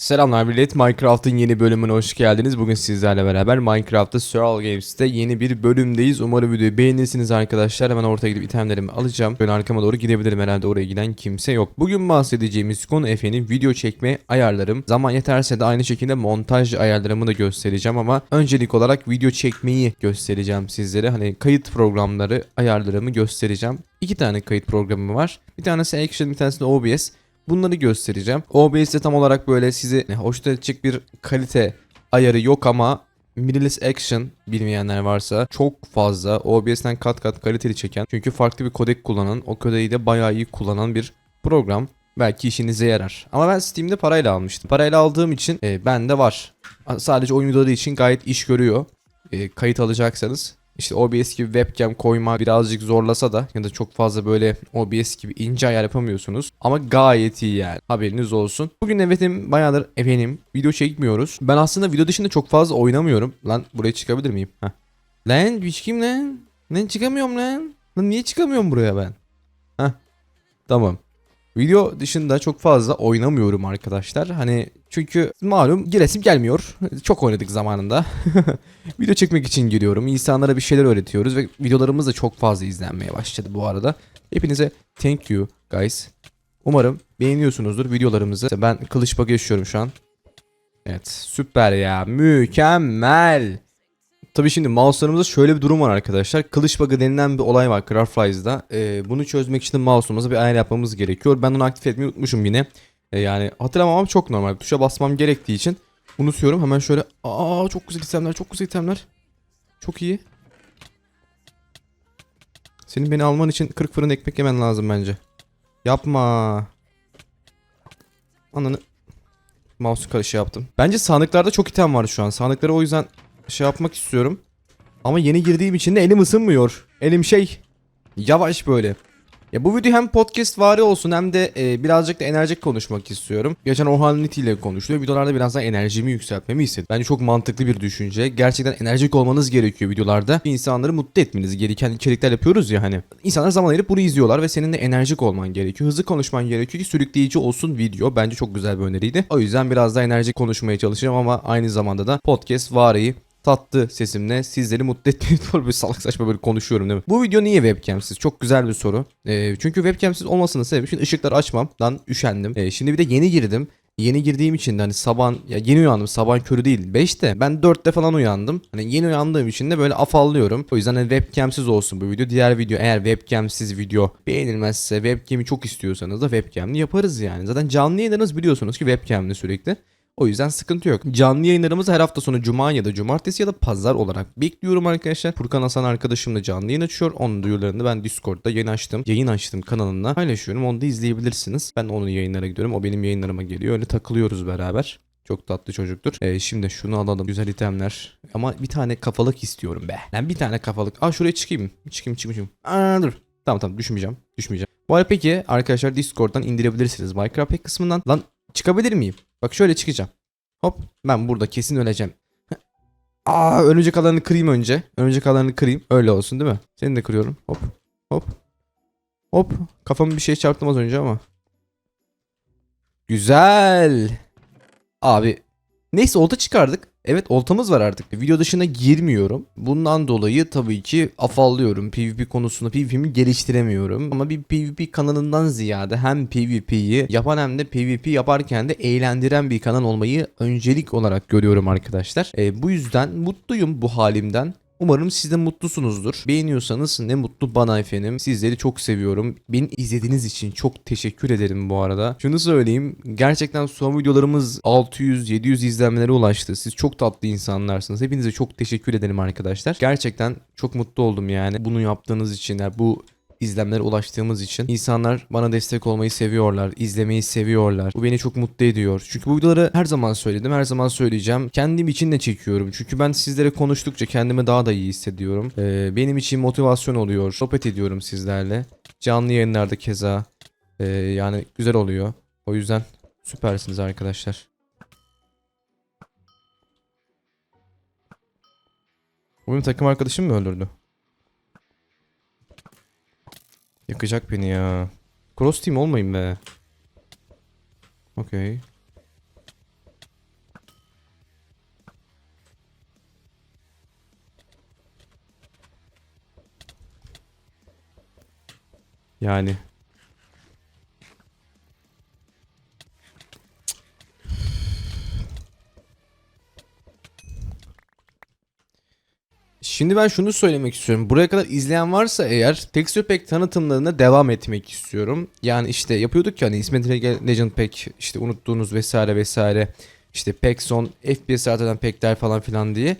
Selamlar millet. Minecraft'ın yeni bölümüne hoş geldiniz. Bugün sizlerle beraber Minecraft'ta Survival Games'te yeni bir bölümdeyiz. Umarım videoyu beğenirsiniz arkadaşlar. Hemen ortaya gidip itemlerimi alacağım. Böyle arkama doğru gidebilirim herhalde oraya giden kimse yok. Bugün bahsedeceğimiz konu efendim video çekme ayarlarım. Zaman yeterse de aynı şekilde montaj ayarlarımı da göstereceğim ama öncelik olarak video çekmeyi göstereceğim sizlere. Hani kayıt programları ayarlarımı göstereceğim. İki tane kayıt programı var. Bir tanesi Action, bir tanesi de OBS. Bunları göstereceğim. OBS'de tam olarak böyle sizi hoşnut edecek bir kalite ayarı yok ama Mirrorless Action bilmeyenler varsa çok fazla OBS'ten kat kat kaliteli çeken çünkü farklı bir kodek kullanan o kodeyi de bayağı iyi kullanan bir program. Belki işinize yarar. Ama ben Steam'de parayla almıştım. Parayla aldığım için e, bende var. Sadece oyun için gayet iş görüyor. E, kayıt alacaksanız işte OBS gibi webcam koyma birazcık zorlasa da ya da çok fazla böyle OBS gibi ince ayar yapamıyorsunuz. Ama gayet iyi yani. Haberiniz olsun. Bugün evetim bayağıdır efendim video çekmiyoruz. Ben aslında video dışında çok fazla oynamıyorum. Lan buraya çıkabilir miyim? Heh. Lan biç kim lan? Lan çıkamıyorum lan. Lan niye çıkamıyorum buraya ben? Heh. Tamam. Video dışında çok fazla oynamıyorum arkadaşlar. Hani çünkü malum giresim gelmiyor. Çok oynadık zamanında. Video çekmek için giriyorum. İnsanlara bir şeyler öğretiyoruz ve videolarımız da çok fazla izlenmeye başladı bu arada. Hepinize thank you guys. Umarım beğeniyorsunuzdur videolarımızı. Ben kılıç yaşıyorum şu an. Evet süper ya mükemmel. Tabii şimdi mouse'larımızda şöyle bir durum var arkadaşlar. Kılıç bug'ı denilen bir olay var Craftflies'da. Ee, bunu çözmek için mouse'umuza bir ayar yapmamız gerekiyor. Ben onu aktif etmeyi unutmuşum yine. Ee, yani hatırlamamam çok normal. Tuşa basmam gerektiği için unutuyorum. Hemen şöyle aa çok güzel itemler, çok güzel itemler. Çok iyi. Senin beni alman için 40 fırın ekmek yemen lazım bence. Yapma. Ananı Mouse'u karışı yaptım. Bence sandıklarda çok item var şu an. Sandıkları o yüzden şey yapmak istiyorum. Ama yeni girdiğim için de elim ısınmıyor. Elim şey yavaş böyle. Ya bu video hem podcast vari olsun hem de e, birazcık da enerjik konuşmak istiyorum. Geçen Orhan Niti ile konuşuluyor. Videolarda biraz daha enerjimi yükseltmemi istedim. Bence çok mantıklı bir düşünce. Gerçekten enerjik olmanız gerekiyor videolarda. İnsanları mutlu etmeniz gereken içerikler yapıyoruz ya hani. İnsanlar zaman ayırıp bunu izliyorlar ve senin de enerjik olman gerekiyor. Hızlı konuşman gerekiyor ki sürükleyici olsun video. Bence çok güzel bir öneriydi. O yüzden biraz daha enerjik konuşmaya çalışacağım ama aynı zamanda da podcast vari tatlı sesimle sizleri mutlu etmeye doğru bir salak saçma böyle konuşuyorum değil mi? Bu video niye webcamsiz? Çok güzel bir soru. Ee, çünkü webcamsiz olmasının sebebi şimdi ışıkları açmamdan üşendim. Ee, şimdi bir de yeni girdim. Yeni girdiğim için de hani sabah ya yeni uyandım sabah körü değil 5'te ben 4'te falan uyandım. Hani yeni uyandığım için de böyle afallıyorum. O yüzden hani webcamsiz olsun bu video. Diğer video eğer webcamsiz video beğenilmezse webcam'i çok istiyorsanız da webcam'li yaparız yani. Zaten canlı yayınlarınız biliyorsunuz ki webcam'li sürekli. O yüzden sıkıntı yok. Canlı yayınlarımızı her hafta sonu cuma ya da cumartesi ya da pazar olarak bekliyorum arkadaşlar. Furkan Hasan arkadaşımla canlı yayın açıyor. Onun duyurularını ben Discord'da yayın açtım. Yayın açtım kanalında paylaşıyorum. Onu da izleyebilirsiniz. Ben onun yayınlara gidiyorum. O benim yayınlarıma geliyor. Öyle takılıyoruz beraber. Çok tatlı çocuktur. Ee, şimdi şunu alalım. Güzel itemler. Ama bir tane kafalık istiyorum be. Ben bir tane kafalık. Aa şuraya çıkayım. mı? Çıkayım çıkayım. Aa dur. Tamam tamam düşmeyeceğim. Düşmeyeceğim. Bu arada peki arkadaşlar Discord'dan indirebilirsiniz. Minecraft kısmından. Lan çıkabilir miyim? Bak şöyle çıkacağım. Hop ben burada kesin öleceğim. Aa örümcek alanını kırayım önce. Örümcek alanını kırayım. Öyle olsun değil mi? Seni de kırıyorum. Hop. Hop. Hop. Kafamı bir şey çarptım az önce ama. Güzel. Abi. Neyse olta çıkardık. Evet oltamız var artık. Video dışına girmiyorum. Bundan dolayı tabii ki afallıyorum. PvP konusunda PvP'mi geliştiremiyorum. Ama bir PvP kanalından ziyade hem PvP'yi yapan hem de PvP yaparken de eğlendiren bir kanal olmayı öncelik olarak görüyorum arkadaşlar. E, bu yüzden mutluyum bu halimden. Umarım siz de mutlusunuzdur. Beğeniyorsanız ne mutlu bana efendim. Sizleri çok seviyorum. Beni izlediğiniz için çok teşekkür ederim bu arada. Şunu söyleyeyim. Gerçekten son videolarımız 600-700 izlenmelere ulaştı. Siz çok tatlı insanlarsınız. Hepinize çok teşekkür ederim arkadaşlar. Gerçekten çok mutlu oldum yani. Bunu yaptığınız için. Yani bu izlemlere ulaştığımız için insanlar bana destek olmayı seviyorlar, izlemeyi seviyorlar. Bu beni çok mutlu ediyor. Çünkü bu videoları her zaman söyledim, her zaman söyleyeceğim. Kendim için de çekiyorum. Çünkü ben sizlere konuştukça kendimi daha da iyi hissediyorum. Ee, benim için motivasyon oluyor. Sohbet ediyorum sizlerle. Canlı yayınlarda keza. Ee, yani güzel oluyor. O yüzden süpersiniz arkadaşlar. Benim takım arkadaşım mı öldürdü? Yakacak beni ya. Cross team olmayın be. Okey. Yani Şimdi ben şunu söylemek istiyorum. Buraya kadar izleyen varsa eğer Texture Pack tanıtımlarına devam etmek istiyorum. Yani işte yapıyorduk ya hani İsmet Ege Legend Pack işte unuttuğunuz vesaire vesaire. İşte pack son FPS artadan packler falan filan diye.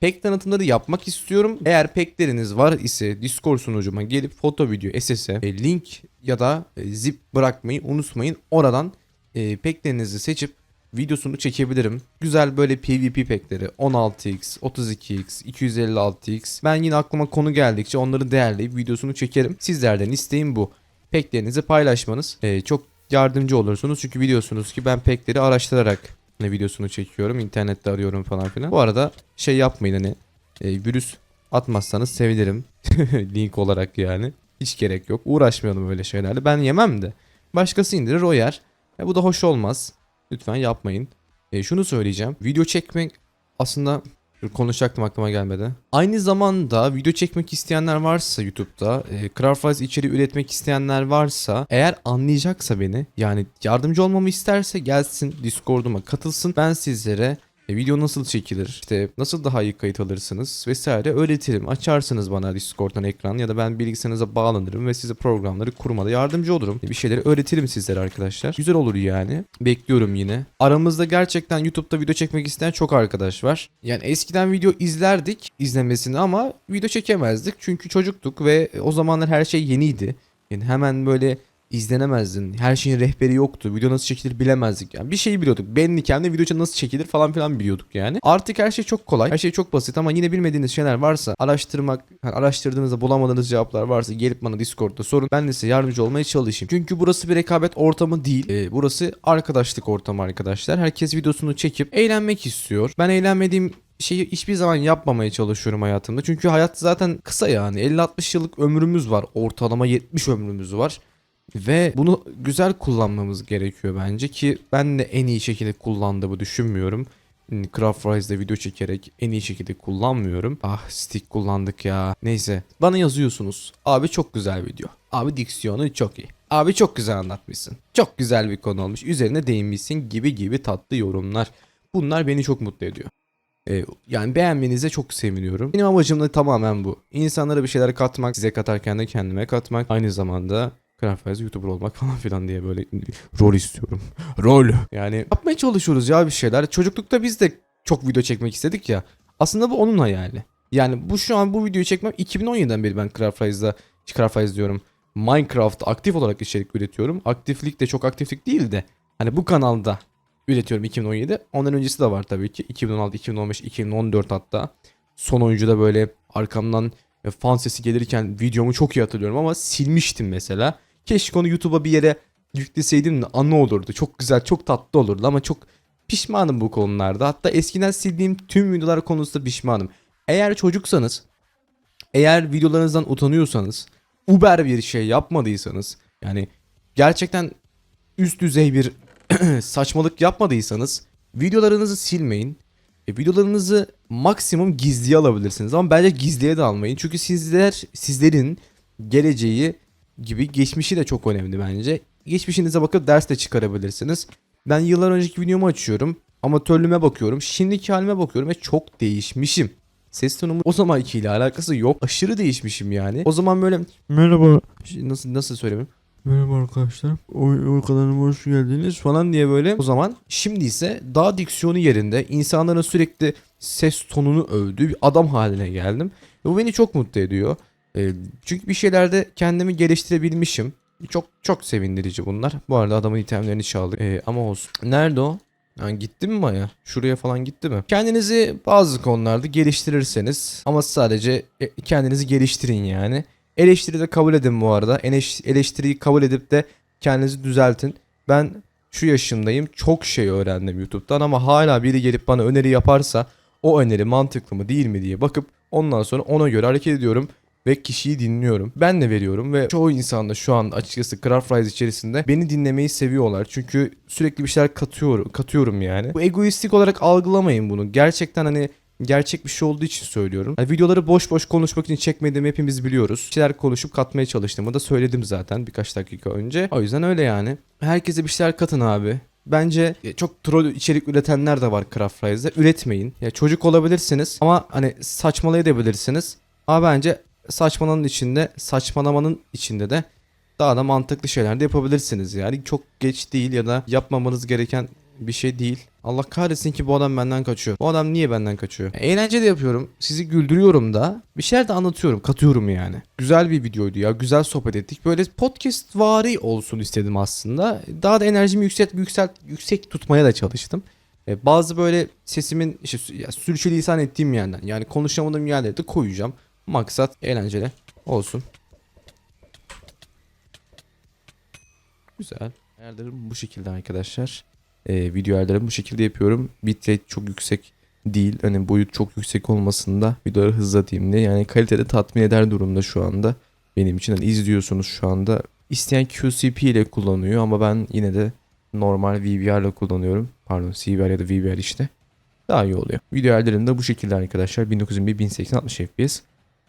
Pack tanıtımları yapmak istiyorum. Eğer packleriniz var ise Discord sunucuma gelip foto video SS'e link ya da e, zip bırakmayı unutmayın. Oradan e, packlerinizi seçip videosunu çekebilirim. Güzel böyle PvP packleri 16x, 32x, 256x. Ben yine aklıma konu geldikçe onları değerleyip videosunu çekerim. Sizlerden isteğim bu. Packlerinizi paylaşmanız e, çok yardımcı olursunuz. Çünkü biliyorsunuz ki ben packleri araştırarak ne videosunu çekiyorum. internette arıyorum falan filan. Bu arada şey yapmayın hani e, virüs atmazsanız sevinirim. Link olarak yani. Hiç gerek yok. Uğraşmayalım öyle şeylerle. Ben yemem de. Başkası indirir o yer. E, bu da hoş olmaz. Lütfen yapmayın. E, şunu söyleyeceğim. Video çekmek aslında konuşacaktım aklıma gelmedi. Aynı zamanda video çekmek isteyenler varsa YouTube'da, e, Craftwise içeriği üretmek isteyenler varsa, eğer anlayacaksa beni, yani yardımcı olmamı isterse gelsin Discord'uma katılsın. Ben sizlere e, video nasıl çekilir, işte nasıl daha iyi kayıt alırsınız vesaire öğretirim. Açarsınız bana Discord'dan ekran ya da ben bilgisayarınıza bağlanırım ve size programları kurmada yardımcı olurum. Bir şeyleri öğretirim sizlere arkadaşlar. Güzel olur yani. Bekliyorum yine. Aramızda gerçekten YouTube'da video çekmek isteyen çok arkadaş var. Yani eskiden video izlerdik izlemesini ama video çekemezdik. Çünkü çocuktuk ve o zamanlar her şey yeniydi. Yani hemen böyle izlenemezdin. Her şeyin rehberi yoktu. Video nasıl çekilir bilemezdik yani. Bir şeyi biliyorduk. Benliken de video nasıl çekilir falan filan biliyorduk yani. Artık her şey çok kolay. Her şey çok basit ama yine bilmediğiniz şeyler varsa araştırmak, yani araştırdığınızda bulamadığınız cevaplar varsa gelip bana Discord'da sorun. Ben de size yardımcı olmaya çalışayım. Çünkü burası bir rekabet ortamı değil. Ee, burası arkadaşlık ortamı arkadaşlar. Herkes videosunu çekip eğlenmek istiyor. Ben eğlenmediğim şeyi hiçbir zaman yapmamaya çalışıyorum hayatımda. Çünkü hayat zaten kısa yani. 50-60 yıllık ömrümüz var. Ortalama 70 ömrümüz var. Ve bunu güzel kullanmamız gerekiyor bence ki ben de en iyi şekilde kullandığımı düşünmüyorum. Craft Rise'de video çekerek en iyi şekilde kullanmıyorum. Ah stick kullandık ya. Neyse bana yazıyorsunuz. Abi çok güzel video. Abi diksiyonu çok iyi. Abi çok güzel anlatmışsın. Çok güzel bir konu olmuş. Üzerine değinmişsin gibi gibi tatlı yorumlar. Bunlar beni çok mutlu ediyor. Ee, yani beğenmenize çok seviniyorum. Benim amacım da tamamen bu. İnsanlara bir şeyler katmak, size katarken de kendime katmak. Aynı zamanda Craftwise YouTuber olmak falan filan diye böyle rol istiyorum. rol. Yani yapmaya çalışıyoruz ya bir şeyler. Çocuklukta biz de çok video çekmek istedik ya. Aslında bu onun hayali. Yani bu şu an bu videoyu çekmem 2017'den beri ben Craftwise'da Craftwise diyorum. Minecraft aktif olarak içerik üretiyorum. Aktiflik de çok aktiflik değil de hani bu kanalda üretiyorum 2017. Ondan öncesi de var tabii ki. 2016, 2015, 2014 hatta. Son oyuncuda böyle arkamdan fan sesi gelirken videomu çok iyi hatırlıyorum ama silmiştim mesela. Keşke onu YouTube'a bir yere yükleseydim de anı olurdu. Çok güzel, çok tatlı olurdu ama çok pişmanım bu konularda. Hatta eskiden sildiğim tüm videolar konusunda pişmanım. Eğer çocuksanız, eğer videolarınızdan utanıyorsanız, uber bir şey yapmadıysanız, yani gerçekten üst düzey bir saçmalık yapmadıysanız videolarınızı silmeyin. E, videolarınızı maksimum gizliye alabilirsiniz ama bence gizliye de almayın. Çünkü sizler sizlerin geleceği gibi geçmişi de çok önemli bence. Geçmişinize bakıp ders de çıkarabilirsiniz. Ben yıllar önceki videomu açıyorum. Amatörlüğüme bakıyorum. Şimdiki halime bakıyorum ve çok değişmişim. Ses tonumu o zamanki ile alakası yok. Aşırı değişmişim yani. O zaman böyle merhaba nasıl nasıl söyleyeyim? Merhaba arkadaşlar. Oy, oy kanalıma hoş geldiniz falan diye böyle. O zaman şimdi ise daha diksiyonu yerinde insanların sürekli ses tonunu övdüğü bir adam haline geldim. Ve bu beni çok mutlu ediyor. E, çünkü bir şeylerde kendimi geliştirebilmişim. Çok çok sevindirici bunlar. Bu arada adamın itemlerini çaldık. E, ama olsun. Nerede o? Yani gitti mi Maya? Şuraya falan gitti mi? Kendinizi bazı konularda geliştirirseniz ama sadece e, kendinizi geliştirin yani. Eleştiri de kabul edin bu arada. Eleş, eleştiriyi kabul edip de kendinizi düzeltin. Ben şu yaşımdayım. Çok şey öğrendim YouTube'dan ama hala biri gelip bana öneri yaparsa o öneri mantıklı mı değil mi diye bakıp ondan sonra ona göre hareket ediyorum ve kişiyi dinliyorum. Ben de veriyorum ve çoğu insan da şu an açıkçası Craft Rise içerisinde beni dinlemeyi seviyorlar. Çünkü sürekli bir şeyler katıyorum, katıyorum yani. Bu egoistik olarak algılamayın bunu. Gerçekten hani gerçek bir şey olduğu için söylüyorum. Yani videoları boş boş konuşmak için çekmediğimi hepimiz biliyoruz. Bir şeyler konuşup katmaya çalıştığımı da söyledim zaten birkaç dakika önce. O yüzden öyle yani. Herkese bir şeyler katın abi. Bence ya çok troll içerik üretenler de var Craft Rise'da. Üretmeyin. Ya çocuk olabilirsiniz ama hani saçmalayabilirsiniz. Ama bence saçmalanın içinde, saçmalamanın içinde de daha da mantıklı şeyler de yapabilirsiniz yani. Çok geç değil ya da yapmamanız gereken bir şey değil. Allah kahretsin ki bu adam benden kaçıyor. Bu adam niye benden kaçıyor? E, Eğlence de yapıyorum. Sizi güldürüyorum da. Bir şeyler de anlatıyorum. Katıyorum yani. Güzel bir videoydu ya. Güzel sohbet ettik. Böyle podcast vari olsun istedim aslında. Daha da enerjimi yükselt, yükselt, yüksek tutmaya da çalıştım. E, bazı böyle sesimin işte, sürçülisan ettiğim yerden yani konuşamadığım yerlere de koyacağım. Maksat eğlenceli olsun. Güzel. Ayarlarım bu şekilde arkadaşlar. Ee, video ayarlarımı bu şekilde yapıyorum. Bitrate çok yüksek değil. Hani boyut çok yüksek olmasında videoları hızlatayım diye. Yani kalitede tatmin eder durumda şu anda. Benim için hani izliyorsunuz şu anda. İsteyen QCP ile kullanıyor ama ben yine de normal VBR ile kullanıyorum. Pardon CBR ya da VBR işte. Daha iyi oluyor. Video ayarlarım da bu şekilde arkadaşlar. 1920 1080 60 FPS.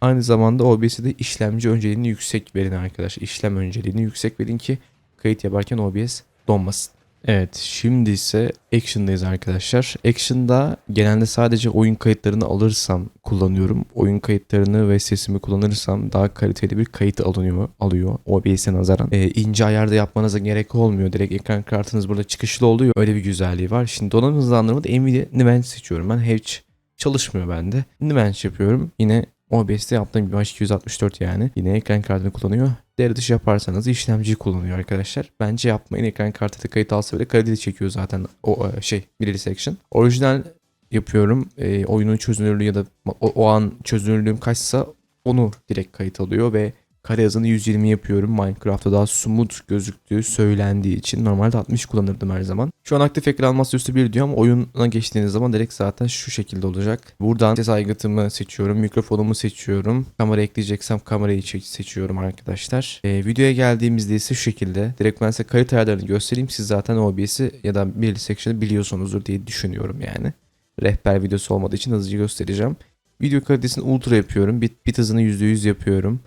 Aynı zamanda OBS'de de işlemci önceliğini yüksek verin arkadaşlar. İşlem önceliğini yüksek verin ki kayıt yaparken OBS donmasın. Evet şimdi ise Action'dayız arkadaşlar. Action'da genelde sadece oyun kayıtlarını alırsam kullanıyorum. Oyun kayıtlarını ve sesimi kullanırsam daha kaliteli bir kayıt alınıyor, alıyor OBS'e nazaran. Ee, ince ayarda yapmanıza gerek olmuyor. Direkt ekran kartınız burada çıkışlı oluyor. Öyle bir güzelliği var. Şimdi donanım hızlandırmada Nvidia Nvenc seçiyorum. Ben hiç çalışmıyor bende. Nvenc yapıyorum. Yine OBS'te yaptığım bir H264 yani. Yine ekran kartını kullanıyor. Devre dışı yaparsanız işlemciyi kullanıyor arkadaşlar. Bence yapmayın ekran kartı da kayıt alsa bile kaliteli çekiyor zaten o e, şey Mirror Section. Orijinal yapıyorum. E, oyunun çözünürlüğü ya da o, o an çözünürlüğüm kaçsa onu direkt kayıt alıyor ve kare hızını 120 yapıyorum. Minecraft'ta daha smooth gözüktüğü söylendiği için normalde 60 kullanırdım her zaman. Şu an aktif ekran masaüstü 1 diyor ama oyuna geçtiğiniz zaman direkt zaten şu şekilde olacak. Buradan ses aygıtımı seçiyorum, mikrofonumu seçiyorum. Kamera ekleyeceksem kamerayı seçiyorum arkadaşlar. Ee, videoya geldiğimizde ise şu şekilde. Direkt ben size kayıt ayarlarını göstereyim. Siz zaten OBS'i ya da bir section'ı biliyorsunuzdur diye düşünüyorum yani. Rehber videosu olmadığı için hızlıca göstereceğim. Video kalitesini ultra yapıyorum. Bit, bit hızını %100 yapıyorum.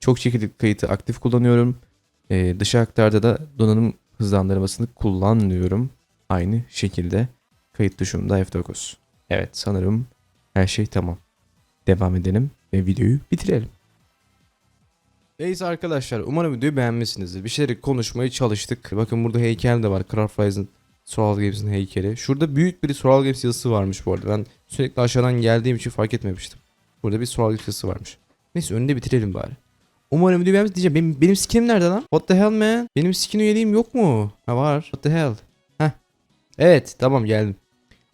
Çok çekirdek kayıtı aktif kullanıyorum. Ee, dışa aktarda da donanım hızlandırmasını kullanmıyorum. Aynı şekilde kayıt tuşumda F9. Evet sanırım her şey tamam. Devam edelim ve videoyu bitirelim. Neyse arkadaşlar umarım videoyu beğenmişsinizdir. Bir şeyleri konuşmaya çalıştık. Bakın burada heykel de var. Craft Rise'ın Soral Games'in heykeli. Şurada büyük bir Soral Games yazısı varmış bu arada. Ben sürekli aşağıdan geldiğim için fark etmemiştim. Burada bir Soral Games yazısı varmış. Neyse önünde bitirelim bari. Umarım video beğenmişsiniz diyeceğim. Benim, benim skinim nerede lan? What the hell man? Benim skin üyeliğim yok mu? Ha var. What the hell? Heh. Evet tamam geldim.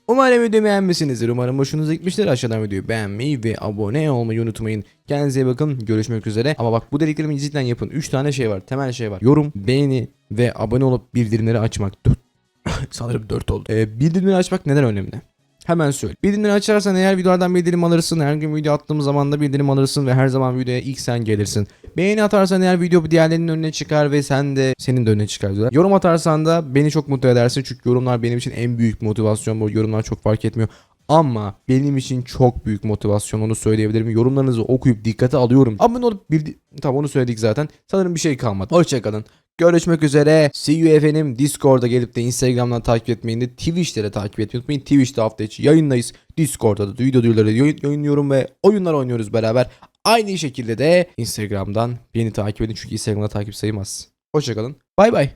Umarım videoyu beğenmişsinizdir. Umarım hoşunuza gitmiştir. Aşağıdan videoyu beğenmeyi ve abone olmayı unutmayın. Kendinize iyi bakın. Görüşmek üzere. Ama bak bu dediklerimi cidden yapın. 3 tane şey var. Temel şey var. Yorum, beğeni ve abone olup bildirimleri açmak. Sanırım 4 oldu. Ee, bildirimleri açmak neden önemli? Hemen söyle. Bildirimleri açarsan eğer videolardan bildirim alırsın. Her gün video attığım zaman da bildirim alırsın ve her zaman videoya ilk sen gelirsin. Beğeni atarsan eğer video diğerlerinin önüne çıkar ve sen de senin de önüne çıkar diyorlar. Yorum atarsan da beni çok mutlu edersin. Çünkü yorumlar benim için en büyük motivasyon. Bu yorumlar çok fark etmiyor. Ama benim için çok büyük motivasyon onu söyleyebilirim. Yorumlarınızı okuyup dikkate alıyorum. Abone olup bildi... Tamam onu söyledik zaten. Sanırım bir şey kalmadı. Hoşçakalın. Görüşmek üzere. See you efendim. Discord'a gelip de Instagram'dan takip etmeyin de Twitch'te de takip etmeyi unutmayın. Twitch'te hafta içi yayındayız. Discord'da da video duyuruları yayın- yayınlıyorum ve oyunlar oynuyoruz beraber. Aynı şekilde de Instagram'dan beni takip edin çünkü Instagram'da takip sayılmaz. Hoşçakalın. Bay bay.